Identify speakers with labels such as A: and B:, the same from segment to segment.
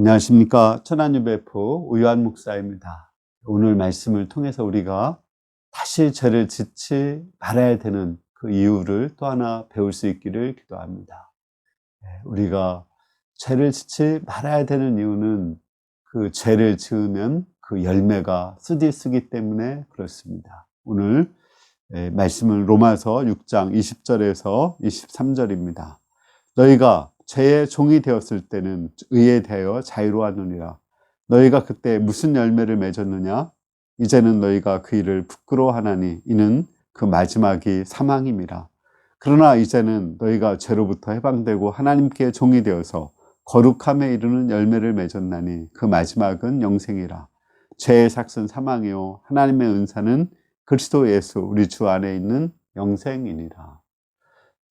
A: 안녕하십니까. 천안유배포 우유한 목사입니다. 오늘 말씀을 통해서 우리가 다시 죄를 짓지 말아야 되는 그 이유를 또 하나 배울 수 있기를 기도합니다. 네, 우리가 죄를 짓지 말아야 되는 이유는 그 죄를 지으면 그 열매가 쓰디쓰기 때문에 그렇습니다. 오늘 네, 말씀은 로마서 6장 20절에서 23절입니다. 너희가 죄의 종이 되었을 때는 의에 대하여 자유로웠느니라. 너희가 그때 무슨 열매를 맺었느냐? 이제는 너희가 그 일을 부끄러워하나니 이는 그 마지막이 사망임이라. 그러나 이제는 너희가 죄로부터 해방되고 하나님께 종이 되어서 거룩함에 이르는 열매를 맺었나니 그 마지막은 영생이라. 죄의 삭은 사망이요 하나님의 은사는 그리스도 예수 우리 주 안에 있는 영생이니라.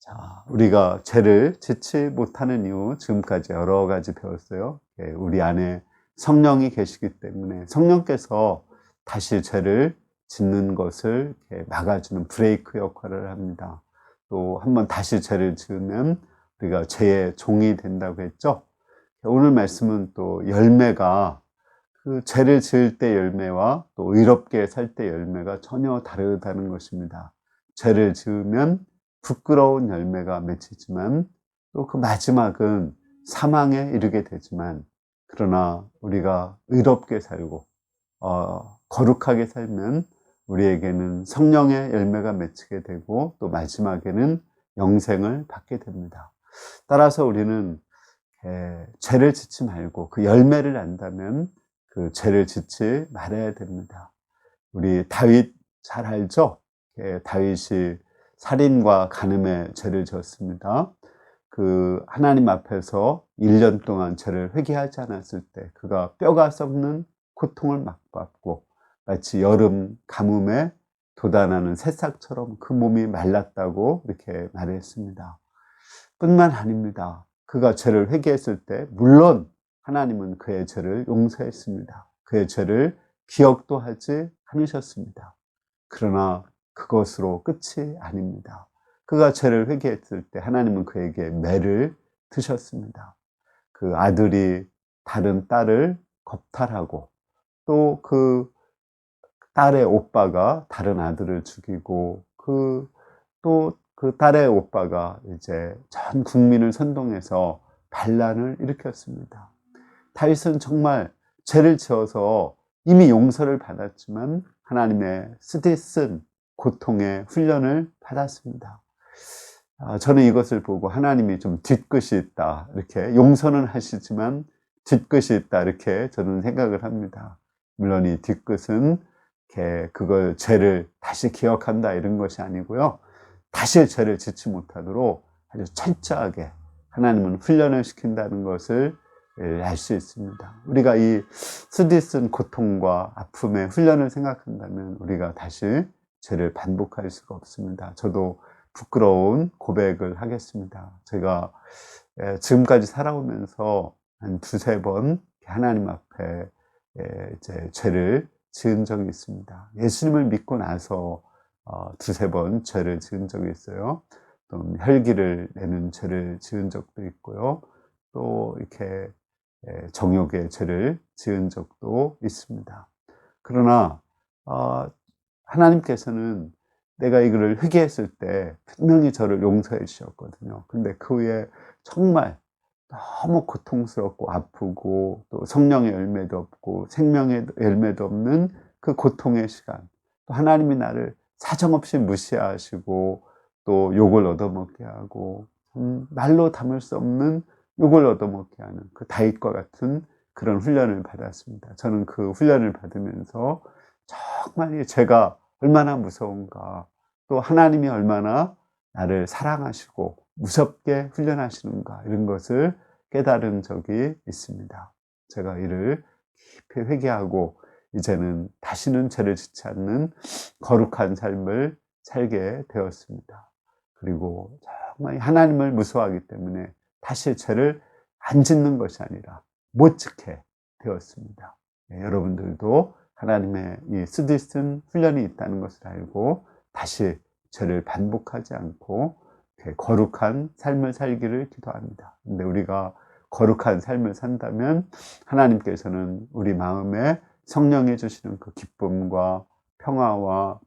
A: 자, 우리가 죄를 짓지 못하는 이유 지금까지 여러 가지 배웠어요. 예, 우리 안에 성령이 계시기 때문에 성령께서 다시 죄를 짓는 것을 막아주는 브레이크 역할을 합니다. 또 한번 다시 죄를 지으면 우리가 죄의 종이 된다고 했죠. 오늘 말씀은 또 열매가 그 죄를 지을 때 열매와 또 의롭게 살 때 열매가 전혀 다르다는 것입니다. 죄를 지으면 부끄러운 열매가 맺히지만 또 그 마지막은 사망에 이르게 되지만 그러나 우리가 의롭게 살고 어, 거룩하게 살면 우리에게는 성령의 열매가 맺히게 되고 또 마지막에는 영생을 받게 됩니다. 따라서 우리는 에, 죄를 짓지 말고 그 열매를 안다면 그 죄를 짓지 말아야 됩니다. 우리 다윗 잘 알죠? 에, 다윗이 살인과 간음의 죄를 지었습니다. 그 하나님 앞에서 1년 동안 죄를 회개하지 않았을 때 그가 뼈가 썩는 고통을 맛봤고 마치 여름 가뭄에 도단하는 새싹처럼 그 몸이 말랐다고 이렇게 말했습니다. 뿐만 아닙니다. 그가 죄를 회개했을 때 물론 하나님은 그의 죄를 용서했습니다. 그의 죄를 기억도 하지 않으셨습니다. 그러나 그것으로 끝이 아닙니다. 그가 죄를 회개했을 때 하나님은 그에게 매를 드셨습니다. 그 아들이 다른 딸을 겁탈하고 또 그 딸의 오빠가 다른 아들을 죽이고 그 또그 그 딸의 오빠가 이제 전 국민을 선동해서 반란을 일으켰습니다. 다윗은 정말 죄를 지어서 이미 용서를 받았지만 하나님의 쓰디쓴 고통의 훈련을 받았습니다. 아, 저는 이것을 보고 하나님이 좀 뒤끝이 있다. 이렇게 용서는 하시지만 뒤끝이 있다. 이렇게 저는 생각을 합니다. 물론 이 뒤끝은 그걸 죄를 다시 기억한다 이런 것이 아니고요. 다시 죄를 짓지 못하도록 아주 철저하게 하나님은 훈련을 시킨다는 것을 예, 알수 있습니다. 우리가 이 스디슨 고통과 아픔의 훈련을 생각한다면 우리가 다시 죄를 반복할 수가 없습니다. 저도 부끄러운 고백을 하겠습니다. 제가 지금까지 살아오면서 한 두세 번 하나님 앞에 이제 죄를 지은 적이 있습니다. 예수님을 믿고 나서 어, 두세 번 죄를 지은 적이 있어요. 또 혈기를 내는 죄를 지은 적도 있고요. 또 이렇게 정욕의 죄를 지은 적도 있습니다. 그러나 어, 하나님께서는 내가 이거를 회개했을 때 분명히 저를 용서해 주셨거든요. 근데 그 후에 정말 너무 고통스럽고 아프고 또 성령의 열매도 없고 생명의 열매도 없는 그 고통의 시간. 또 하나님이 나를 사정없이 무시하시고 또 욕을 얻어먹게 하고 음, 말로 담을 수 없는 욕을 얻어먹게 하는 그 다윗과 같은 그런 훈련을 받았습니다. 저는 그 훈련을 받으면서 정말 제가 얼마나 무서운가, 또 하나님이 얼마나 나를 사랑하시고 무섭게 훈련하시는가, 이런 것을 깨달은 적이 있습니다. 제가 이를 깊이 회개하고, 이제는 다시는 죄를 짓지 않는 거룩한 삶을 살게 되었습니다. 그리고 정말 하나님을 무서워하기 때문에 다시 죄를 안 짓는 것이 아니라 못 짓게 되었습니다. 네, 여러분들도 하나님의 이 쓰디쓴 훈련이 있다는 것을 알고 다시 죄를 반복하지 않고 거룩한 삶을 살기를 기도합니다. 근데 우리가 거룩한 삶을 산다면 하나님께서는 우리 마음에 성령이 주시는 그 기쁨과 평화와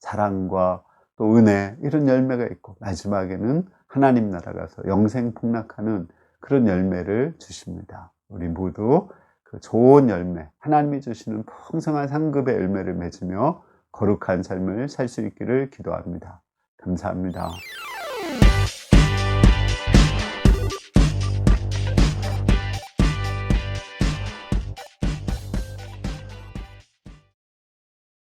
A: 사랑과 또 은혜 이런 열매가 있고 마지막에는 하나님 나라 가서 영생 폭락하는 그런 열매를 주십니다. 우리 모두 그 좋은 열매, 하나님이 주시는 풍성한 상급의 열매를 맺으며 거룩한 삶을 살 수 있기를 기도합니다. 감사합니다.